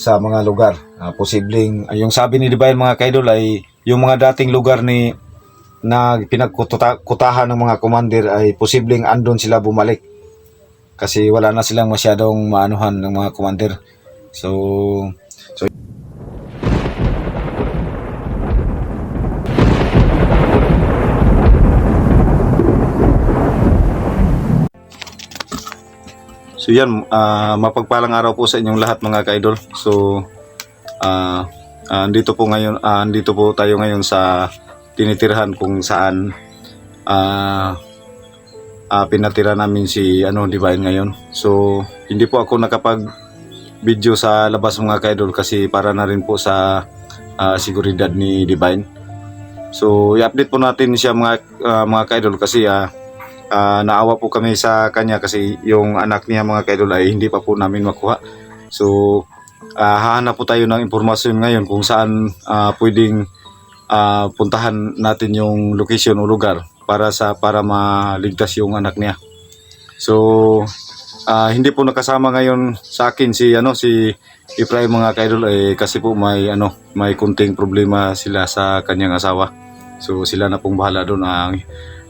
sa mga lugar. Ah, posibleng, ah, yung sabi ni Divine mga kaidol ay yung mga dating lugar ni na pinagkutahan ng mga commander ay posibleng andon sila bumalik. Kasi wala na silang masyadong maanuhan ng mga commander. So, so So yan, ah, mapagpalang araw po sa inyong lahat mga kaidol. So, ah, ah, andito po ngayon, ah, andito po tayo ngayon sa tinitirhan kung saan ah, ah, pinatira namin si ano Divine ngayon. So, hindi po ako nakapag video sa labas mga kaidol kasi para na rin po sa ah, seguridad ni Divine. So, i-update po natin siya mga ah, mga kaidol kasi ah, Ah, naawa po kami sa kanya kasi yung anak niya mga kaidol ay hindi pa po namin makuha. So, ah, hahanap po tayo ng impormasyon ngayon kung saan ah, pwedeng ah, puntahan natin yung location o lugar para sa para maligtas yung anak niya. So, ah, hindi po nakasama ngayon sa akin si ano si Efraim mga kaidol eh, kasi po may ano may kunting problema sila sa kanyang asawa. So sila na pong bahala doon ang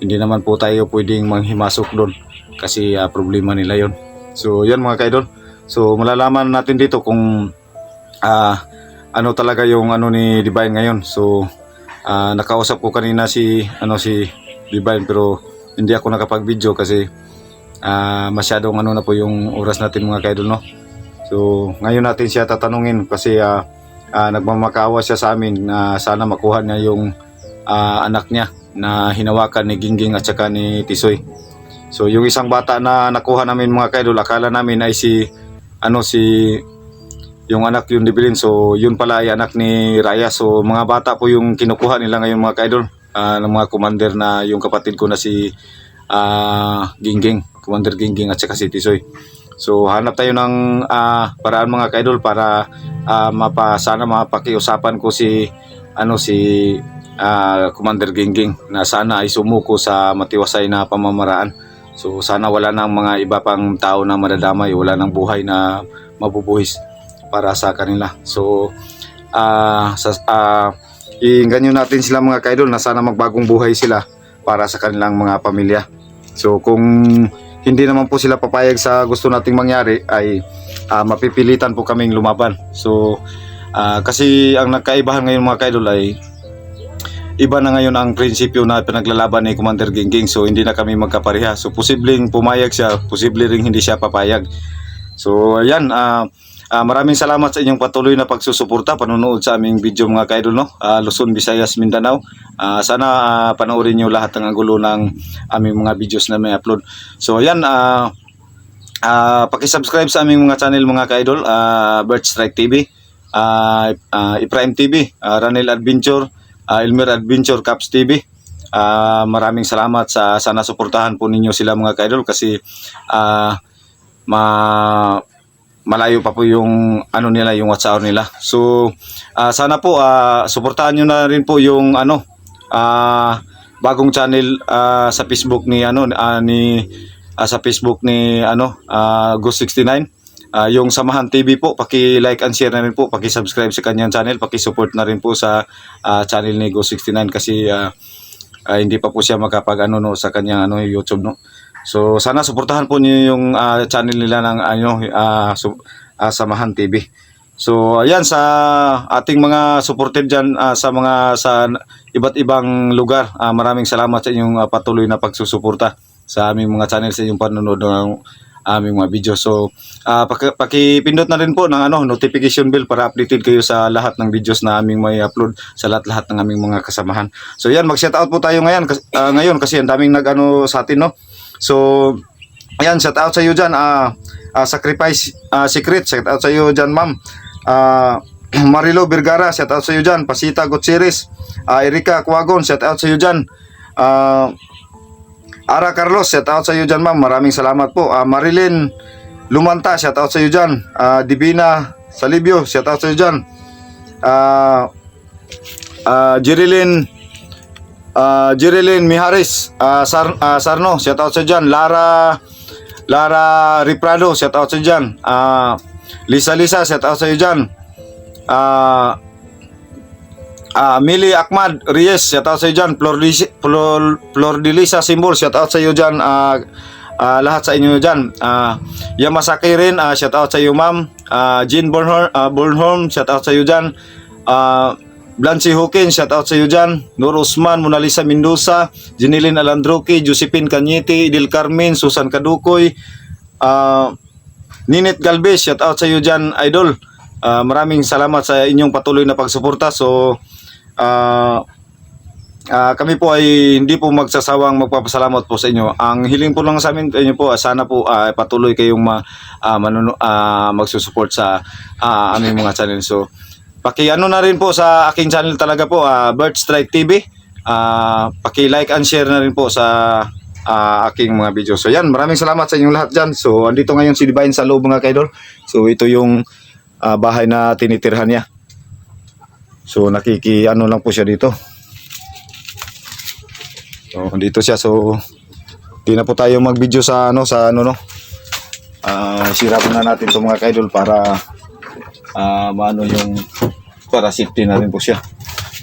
hindi naman po tayo pwedeng manghimasok doon kasi ah, problema nila yon. So yan mga kaidol. So malalaman natin dito kung ah, ano talaga yung ano ni Divine ngayon. So ah, nakausap ko kanina si ano si Divine pero hindi ako nakapag-video kasi ah, masyadong ano na po yung oras natin mga kaidol no. So ngayon natin siya tatanungin kasi ah, ah, nagmamakaawa siya sa amin na sana makuha niya yung ah, anak niya na hinawakan ni Gingging at saka ni Tisoy. So yung isang bata na nakuha namin mga kaidol, akala namin ay si ano si yung anak yung Dibilin. So yun pala ay anak ni Raya. So mga bata po yung kinukuha nila ngayon mga kaidol ah, ng mga commander na yung kapatid ko na si ah, Gingging, Commander Gingging at saka si Tisoy. So hanap tayo ng ah, paraan mga kaidol para ah, mapa sana mapakiusapan ko si ano si ah, Commander Gingging na sana ay sumuko sa matiwasay na pamamaraan. So sana wala nang mga iba pang tao na madadamay, wala nang buhay na mabubuhis para sa kanila. So ah sa iinganyo natin sila mga kaidol na sana magbagong buhay sila para sa kanilang mga pamilya. So kung hindi naman po sila papayag sa gusto nating mangyari ay ah, mapipilitan po kaming lumaban. So ah, kasi ang nagkaibahan ngayon mga kaidol ay iba na ngayon ang prinsipyo na pinaglalaban ni Commander Gingging so hindi na kami magkapareha. So posibleng pumayag siya, posible ring hindi siya papayag. So ayan, ah ah, maraming salamat sa inyong patuloy na pagsusuporta, panonood sa aming video mga kaidol no. Ah, Luzon, Visayas, Mindanao. Ah, sana ah, panoorin niyo lahat ng angulo ng aming mga videos na may upload. So ayan, ah ah, paki-subscribe sa aming mga channel mga kaidol, ah Bird Strike TV, ah ah, Iprime TV, ah, Ranel Adventure, ah, Elmer Adventure Caps TV. Ah, maraming salamat sa sana suportahan po ninyo sila mga kaidol kasi ah ma malayo pa po yung ano nila yung WhatsApp nila. So ah, sana po ah, suportahan niyo na rin po yung ano ah, bagong channel ah, sa Facebook ni ano ah, ni ah, sa Facebook ni ano ah, Go69 Ah, yung Samahan TV po, paki-like and share na rin po, paki-subscribe sa kanyang channel, paki-support na rin po sa ah, channel ni Go69 kasi ah, ah, hindi pa po siya makapag ano no sa kanyang ano YouTube no. So sana suportahan po niyo yung ah, channel nila ng ano ah, su- ah, Samahan TV. So ayan sa ating mga supported diyan sa mga sa iba't ibang lugar. ah, maraming salamat sa inyong ah, patuloy na pagsusuporta sa aming mga channel sa inyong panonood ng aming mga video. So ah, paki- pakipindot na rin po ng ano notification bell para updated kayo sa lahat ng videos na aming may upload sa lahat-lahat ng aming mga kasamahan. So yan mag-shout out po tayo ngayon kas- ah, ngayon kasi ang daming nag-ano sa atin no. So ayan shout out sa iyo diyan ah ah, sacrifice ah, secret shout out sa iyo diyan ma'am. Ah Marilo Vergara, shout out sa iyo diyan. Pasita Gutierrez, ah, Erika Cuagon, shout out sa iyo diyan. Ah Ara Carlos, shout out sa iyo dyan ma'am. Maraming salamat po. Ah, Marilyn Lumanta, shout out sa iyo dyan. Ah, Divina Salibio, shout out sa iyo dyan. Ah, ah, Jerilyn ah, Jerilyn Miharis, ah, Sar, ah, Sarno, shout out sa iyo dyan. Lara Lara Riprado, shout out sa iyo dyan. Ah, Lisa Lisa, shout out sa iyo dyan. ah ah Mili Ahmad Reyes, shout out sa iyo dyan. Flor, Lis- Flor, Flor Simbol, shout out sa iyo dyan. Ah, ah, lahat sa inyo dyan. Ah, Yamasaki rin, ah, shout out sa iyo ma'am. Ah, Jean Bornholm, ah, Bornholm, shout out sa iyo dyan. Ah, Blancy Hawkins, shout out sa iyo dyan. Nur Usman, Mona Lisa Mendoza, Jeneline Alandroki, Josephine Cañete, Idil Carmen, Susan Kadukoy, ah, Ninit Galvez, shout out sa iyo dyan, idol. Ah, maraming salamat sa inyong patuloy na pagsuporta. So, ah, ah, kami po ay hindi po magsasawang magpapasalamat po sa inyo. Ang hiling po lang sa amin inyo po, sana po ah, patuloy kayong ma, ah, manuno, ah, magsusupport sa ah, aming mga channel. So, paki-ano na rin po sa aking channel talaga po, ah, Bird Strike TV. Ah, paki-like and share na rin po sa ah, aking mga video. So yan, maraming salamat sa inyong lahat dyan. So andito ngayon si Divine sa loob mga kaidol. So ito yung ah, bahay na tinitirhan niya. So nakiki ano lang po siya dito. So dito siya. So di na po tayo mag-video sa ano sa ano no. Ah, sira na natin 'tong mga kaidol para ah maano yung para safety na rin po siya.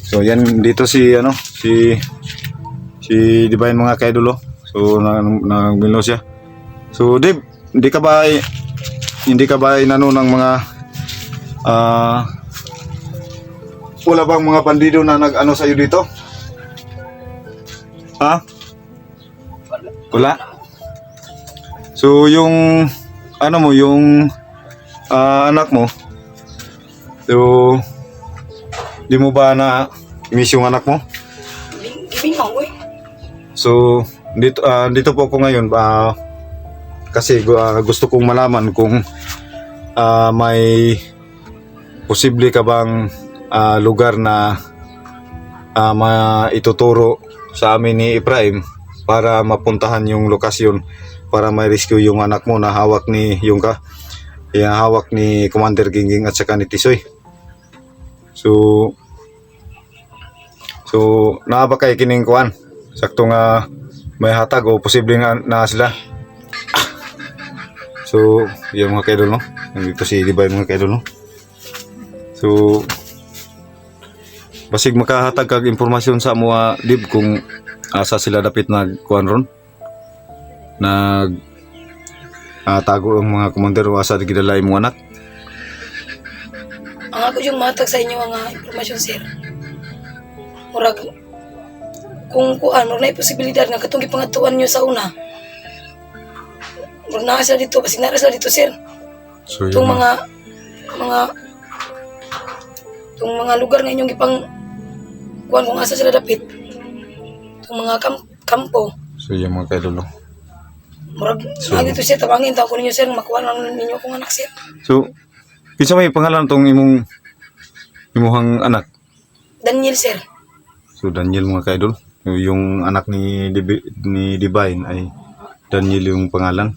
So yan dito si ano si si Divine mga kaidol oh. So nang nang siya. So Dave, hindi ka ba hindi ka ba inano ng mga ah wala bang mga bandido na nag-ano sa dito? Ha? Wala. So yung ano mo yung ah, anak mo So di mo ba na miss yung anak mo? So, dito, ah, dito po ako ngayon ah, kasi ah, gusto kong malaman kung ah, may posible ka bang ah, lugar na ah, maituturo sa amin ni Ibrahim para mapuntahan yung lokasyon para may rescue yung anak mo na hawak ni yung ka yung hawak ni Commander Gingging at saka ni Tisoy. So So, naa ba kining kuan? Sakto nga may hatag o posible nga na sila. So, yung mga kaidol no. Nandito si Libay mga kaidol no. So, basig makahatag kag impormasyon sa mga dib kung asa sila dapit nag kuan ron. Nag ah, tago ang mga komandero asa gidala imong anak. Ang ako yung matag sa inyo nga impormasyon, sir. Murag, kung kuan, murag na posibilidad nga katong gipangatuan nyo sa una. Murag na sila dito, kasi nara sila dito, sir. So, Itong mga, mga, itong mga lugar nga inyong gipang, kuan kung asa sila dapit. Itong mga kam kampo. so yung mga kaidol no. Murag, So- so, dito, sir, tabangin, tao ko ninyo, sir, makuha lang ninyo akong anak, sir. So, kinsa may pangalan tong imong imuhang anak? Daniel, sir. So Daniel mga kaidol, yung anak ni Dibi- ni Divine ay Daniel yung pangalan.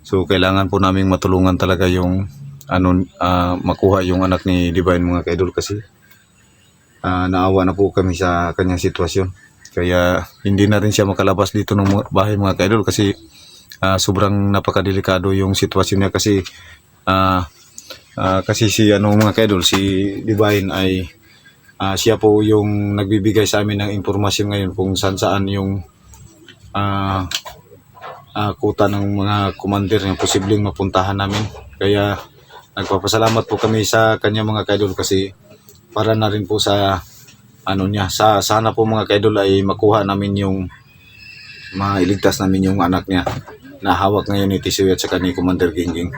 So kailangan po naming matulungan talaga yung ano ah, makuha yung anak ni Divine mga kaidol kasi ah, naawa na po kami sa kanyang sitwasyon. Kaya hindi na rin siya makalabas dito ng bahay mga kaidol kasi ah, sobrang napakadelikado yung sitwasyon niya kasi ah, ah, kasi si ano mga kaidol si Divine ay Ah, siya po yung nagbibigay sa amin ng impormasyon ngayon kung saan saan yung ah ah, kuta ng mga commander na posibleng mapuntahan namin. Kaya nagpapasalamat po kami sa kanya mga kaidol kasi para na rin po sa ano niya sa sana po mga kaidol ay makuha namin yung mailigtas namin yung anak niya na hawak ngayon ni Tisoy at saka ni Commander Gingging.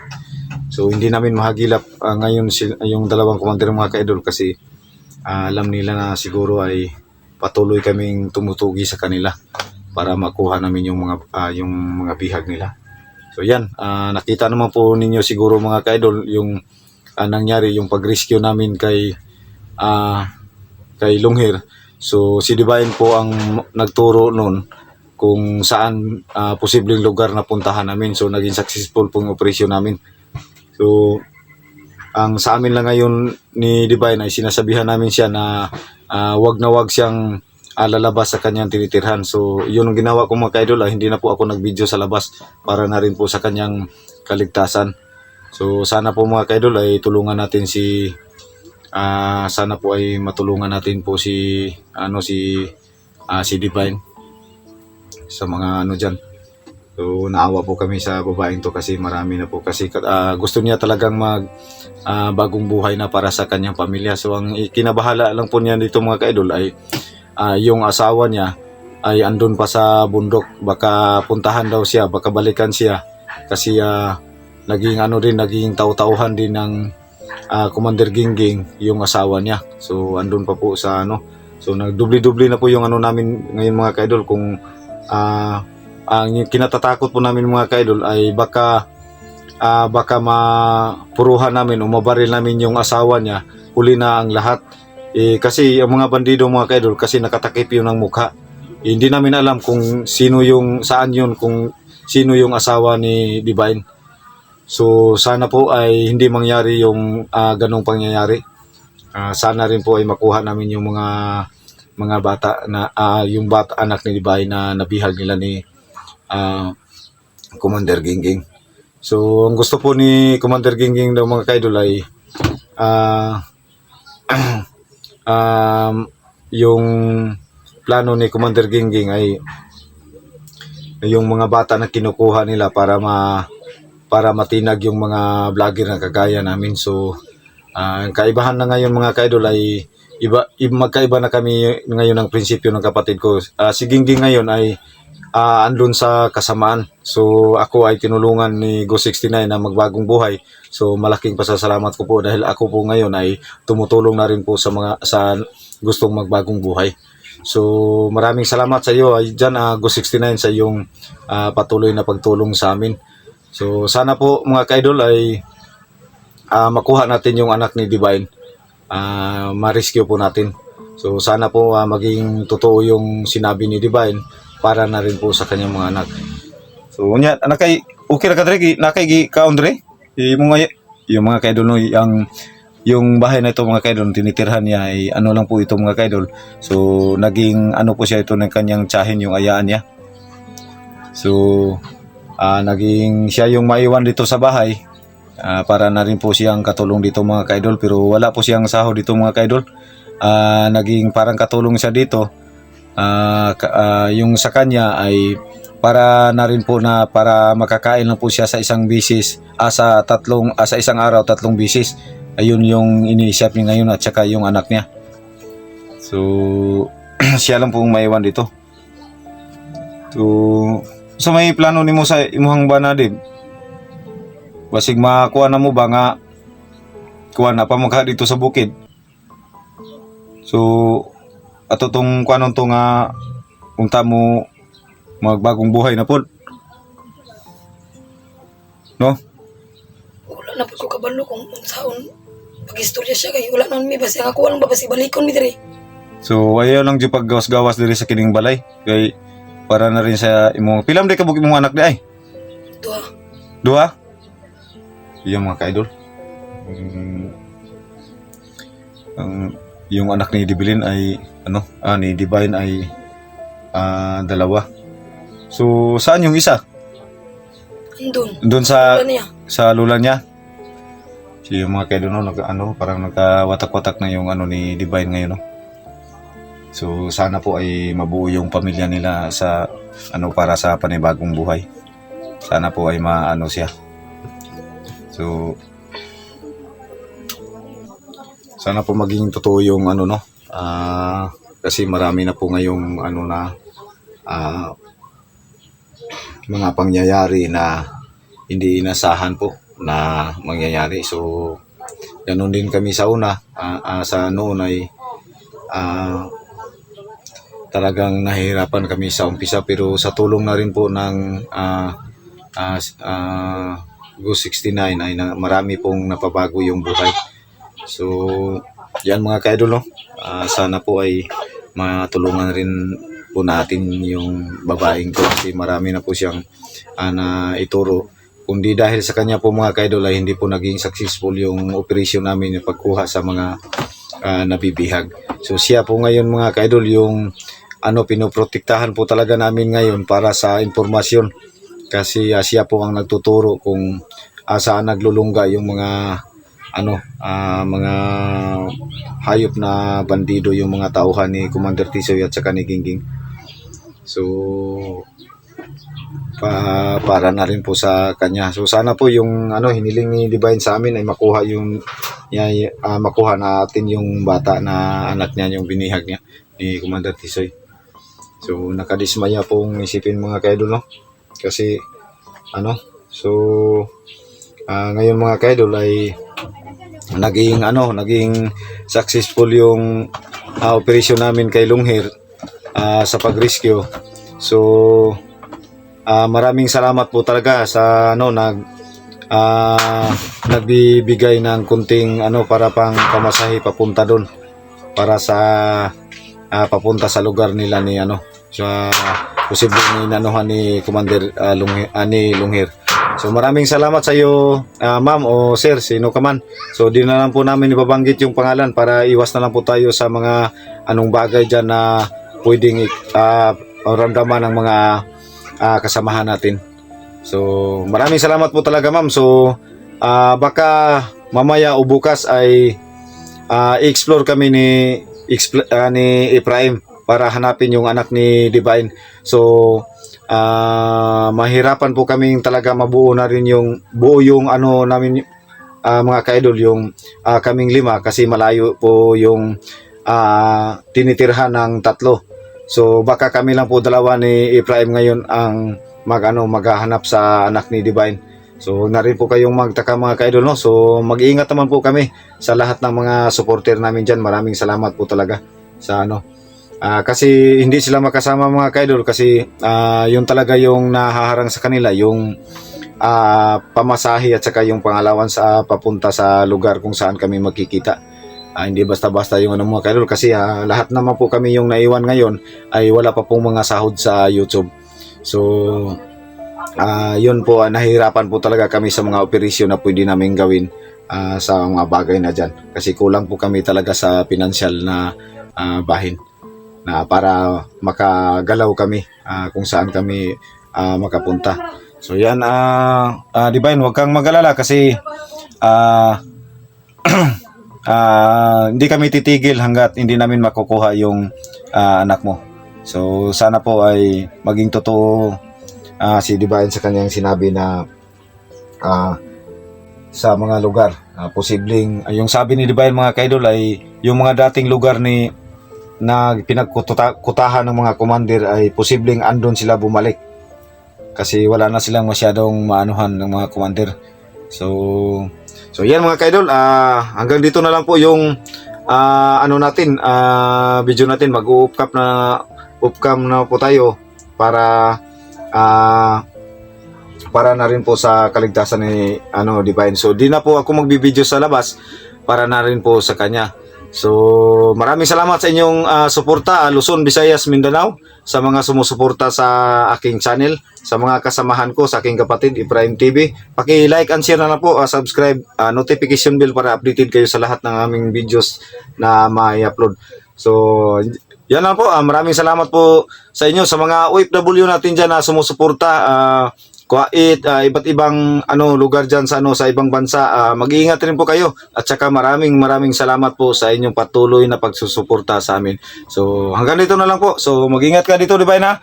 So hindi namin mahagilap ah, ngayon si, yung dalawang commander mga kaidol kasi ah, alam nila na siguro ay patuloy kaming tumutugi sa kanila para makuha namin yung mga ah, yung mga bihag nila. So yan, ah, nakita naman po ninyo siguro mga kaidol yung ah, nangyari yung pag-rescue namin kay ah, kay Lunghir. So si Divine po ang nagturo noon kung saan ah, posibleng lugar na puntahan namin. So naging successful pong operasyon namin. So ang sa amin lang ngayon ni Divine ay sinasabihan namin siya na ah, wag na wag siyang ah, lalabas sa kanyang tinitirhan. So, yun ang ginawa ko mga kaidol. ah, hindi na po ako nag-video sa labas para na rin po sa kanyang kaligtasan. So, sana po mga kaidol ay tulungan natin si ah, sana po ay matulungan natin po si ano si ah, si Divine sa mga ano diyan. So naawa po kami sa babaeng to kasi marami na po kasi ah, gusto niya talagang mag ah, bagong buhay na para sa kanyang pamilya. So ang kinabahala lang po niya dito mga kaidol ay ah, yung asawa niya ay andun pa sa bundok. Baka puntahan daw siya, baka balikan siya kasi ah, naging ano din, naging taw-tauhan din ng ah, Commander Gingging yung asawa niya. So andun pa po sa ano. So nagdubli-dubli na po yung ano namin ngayon mga kaidol kung ah, ang kinatatakot po namin mga kaidol ay baka ah, baka mapuruhan namin o mabaril namin yung asawa niya huli na ang lahat eh, kasi ang mga bandido mga kaidol kasi nakatakip yun ng mukha. Eh, hindi namin alam kung sino yung saan yun kung sino yung asawa ni Divine. So sana po ay hindi mangyari yung ah, ganong pangyayari. Ah, sana rin po ay makuha namin yung mga mga bata na ah, yung bata anak ni Divine na nabihag nila ni ah, Commander Gingging. So, ang gusto po ni Commander Gingging daw mga kaidol ay ah um, yung plano ni Commander Gingging ay yung mga bata na kinukuha nila para ma para matinag yung mga vlogger na kagaya namin. So, ang kaibahan na ngayon mga kaidol ay iba, iba magkaiba na kami ngayon ng prinsipyo ng kapatid ko. Ah, si Gingging ngayon ay ah, andun sa kasamaan. So ako ay tinulungan ni Go69 na magbagong buhay. So malaking pasasalamat ko po dahil ako po ngayon ay tumutulong na rin po sa mga sa gustong magbagong buhay. So maraming salamat sa iyo diyan ah, Go69 sa iyong ah, patuloy na pagtulong sa amin. So sana po mga kaidol ay ah, makuha natin yung anak ni Divine. Ah, ma-rescue po natin. So sana po ah, maging totoo yung sinabi ni Divine para na rin po sa kanyang mga anak. So unya anak kay okay ra ka dre nakay kaon dre. Yung mga yung mga kaidol no yung yung bahay na ito mga kaidol tinitirhan niya ay ano lang po ito mga kaidol. So naging ano po siya ito ng kanyang tiyahin yung ayaan niya. So ah, naging siya yung maiwan dito sa bahay Ah, para na rin po siyang katulong dito mga kaidol pero wala po siyang sahod dito mga kaidol. Ah, naging parang katulong siya dito. Ka- ah, yung sa kanya ay para na rin po na para makakain lang po siya sa isang bisis ah, sa tatlong ah, sa isang araw tatlong bisis. Ayun yung iniisip niya ngayon at saka yung anak niya. So siya lang pong maiwan dito. So sa may plano nimo sa imuhang banadib? Basig makakuha na mo ba nga kuha na pa dito sa bukid. So ato tong kuanon to nga unta mo magbagong buhay na pod. No? Wala na po ko kabalo kung unsaon pag-istorya siya kay wala naman may basi ang ako walang babasi balikon mi dire. So ayaw lang jud paggawas-gawas diri sa kining balay kay para na rin sa imong pilam di ka bug imong anak di ay. Tuwa. Dua? Yung mga ka-idol. Mm, ang yung anak ni Dibilin ay ano, ah, ni Divine ay ah, dalawa. So saan yung isa? Andun. Doon sa niya. sa lula niya. Si yung mga kaidol no, nag, ano, parang nagkawatak-watak na yung ano ni Divine ngayon no. So sana po ay mabuo yung pamilya nila sa ano para sa panibagong buhay. Sana po ay maano siya. So sana po maging totoo yung ano no. Ah kasi marami na po ngayong ano na ah, mga pangyayari na hindi inasahan po na mangyayari. So, ganun din kami sa una. Ah, ah, sa noon ay ah, talagang nahihirapan kami sa umpisa pero sa tulong na rin po ng ah, ah, ah, Go 69 ay na, marami pong napabago yung buhay. So, yan mga kaidol, no? Ah, sana po ay matulungan rin po natin yung babaeng ko kasi marami na po siyang ah, na ituro kundi dahil sa kanya po mga kaidol ay hindi po naging successful yung operation namin yung pagkuha sa mga ah, nabibihag. So siya po ngayon mga kaidol yung ano pinoprotektahan po talaga namin ngayon para sa impormasyon kasi ah, siya po ang nagtuturo kung ah, saan naglulungga yung mga ano ah, mga hayop na bandido yung mga tauhan ni Commander Tisoy at saka ni Gingging. So pa, para na rin po sa kanya. So sana po yung ano hiniling ni Divine sa amin ay makuha yung ya, ah, makuha natin yung bata na anak niya yung binihag niya ni Commander Tisoy. So nakadismaya pong isipin mga kaidol no. Kasi ano so ah, ngayon mga kaidol ay naging ano naging successful yung ah, operation namin kay Lunghir ah, sa pag-rescue. So Ah, maraming salamat po talaga sa ano nag ah, nagbibigay ng kunting ano para pang pamasahe papunta doon para sa ah, papunta sa lugar nila ni ano sa posible ni nanuhan ni Commander ah, Lunghir, ah, ni Lunghir. So maraming salamat sa iyo ah, ma'am o sir sino ka man. So di na lang po namin ibabanggit yung pangalan para iwas na lang po tayo sa mga anong bagay diyan na pwedeng uh, ramdaman ng mga ah, kasamahan natin. So, maraming salamat po talaga ma'am. So, ah, baka mamaya o bukas ay ah, i-explore kami ni ah, ni Ephraim para hanapin yung anak ni Divine. So, ah, mahirapan po kaming talaga mabuo na rin yung buo yung ano namin ah, mga kaidol yung ah, kaming lima kasi malayo po yung ah, tinitirhan ng tatlo. So baka kami lang po dalawa ni Ephraim ngayon ang mag ano maghahanap sa anak ni Divine. So na rin po kayong magtaka mga kaidol no. So mag-iingat naman po kami sa lahat ng mga supporter namin diyan. Maraming salamat po talaga sa ano. Ah, kasi hindi sila makasama mga kaidol kasi ah, yun talaga yung nahaharang sa kanila yung ah, pamasahe at saka yung pangalawan sa papunta sa lugar kung saan kami magkikita. Ah, hindi basta-basta yung ano mga kaidol kasi ah, lahat naman po kami yung naiwan ngayon ay wala pa pong mga sahod sa YouTube. So, ah yun po, ah, nahihirapan po talaga kami sa mga operasyon na pwede namin gawin ah, sa mga bagay na dyan. Kasi kulang po kami talaga sa pinansyal na ah, bahin na para makagalaw kami ah, kung saan kami ah, makapunta. So yan, ah ah, Divine, huwag kang magalala kasi ah ah, hindi kami titigil hanggat hindi namin makukuha yung ah, anak mo. So sana po ay maging totoo ah, si Divine sa kanyang sinabi na ah, sa mga lugar. Ah, posibleng, ah, yung sabi ni Divine mga kaidol ay yung mga dating lugar ni na pinagkutahan ng mga commander ay posibleng andon sila bumalik. Kasi wala na silang masyadong maanuhan ng mga commander. So, so yan mga kaidol, ah hanggang dito na lang po yung ah, ano natin, ah, video natin, mag-upcap na upcam na po tayo para ah, para na rin po sa kaligtasan ni ano Divine. So di na po ako magbibideo sa labas para na rin po sa kanya. So maraming salamat sa inyong ah, suporta ah, Luzon, Visayas, Mindanao sa mga sumusuporta sa aking channel, sa mga kasamahan ko, sa aking kapatid Ibrahim TV. Paki-like and share na lang po, ah, subscribe, ah, notification bell para updated kayo sa lahat ng aming videos na mai-upload. So yan lang po. ah, maraming salamat po sa inyo sa mga OFW natin diyan na sumusuporta ah Kuwait, ah, iba't ibang ano lugar diyan sa ano sa ibang bansa. Ah, mag-iingat rin po kayo at saka maraming maraming salamat po sa inyong patuloy na pagsusuporta sa amin. So hanggang dito na lang po. So mag-ingat ka dito, di ba na?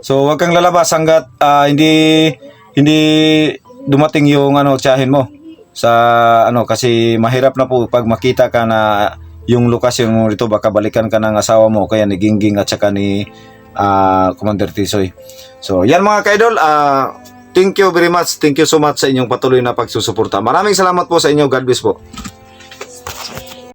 So huwag kang lalabas hanggat ah, hindi hindi dumating yung ano tiyahin mo sa ano kasi mahirap na po pag makita ka na yung lokasyon mo dito baka balikan ka ng asawa mo kaya ni Gingging at saka ni ah, Commander Tisoy. So yan mga kaidol, ah Thank you very much. Thank you so much sa inyong patuloy na pagsusuporta. Maraming salamat po sa inyo. God bless po.